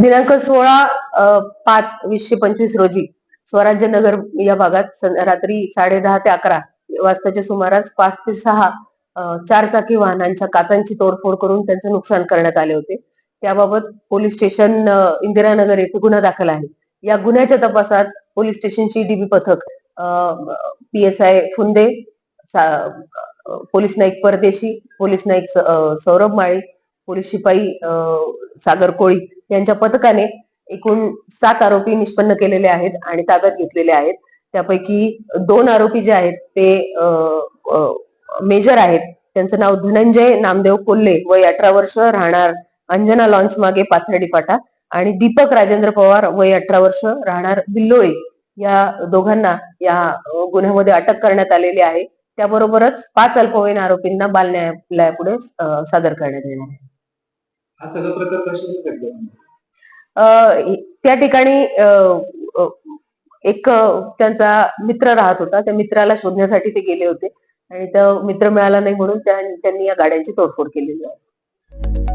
दिनांक सोळा पाच वीसशे पंचवीस रोजी स्वराज्य नगर या भागात रात्री साडे दहा ते अकरा वाजताच्या सुमारास पाच ते सहा चारचाकी चार चाकी वाहनांच्या काचांची तोडफोड करून त्यांचं नुकसान करण्यात आले होते. त्याबाबत पोलीस स्टेशन इंदिरानगर येथे गुन्हा दाखल आहे. या गुन्ह्याच्या तपासात पोलीस स्टेशनची डीबी पथक P S I Phunde police Naik Pardeshi police Naik Saurabh Mali police शिपाई अ, सागर कोळी यांच्या पथकाने एकूण सात आरोपी निष्पन्न केलेले आहेत आणि ताब्यात घेतलेले आहेत. त्यापैकी दोन आरोपी जे आहेत ते अ, मेजर आहेत. त्यांचं नाव धनंजय नामदेव कोल्हे वय अठरा वर्ष राहणार अंजना लॉन्स मागे पाथर्डी फाटा आणि दीपक राजेंद्र पवार वय अठरा वर्ष राहणार बिल्लोळे या दोघांना या गुन्ह्यामध्ये अटक करण्यात आलेली आहे. त्याबरोबरच पाच अल्पवयीन आरोपींना बाल न्यायालयापुढे सादर करण्यात येणार आहे. हा सगळा प्रकार कशाने घडला? त्या ठिकाणी एक त्यांचा मित्र राहत होता. त्या मित्राला शोधण्यासाठी ते गेले होते. आणि तो मित्र मिळाला नाही म्हणून त्यांनी या गाड्यांची तोडफोड केलेली आहे.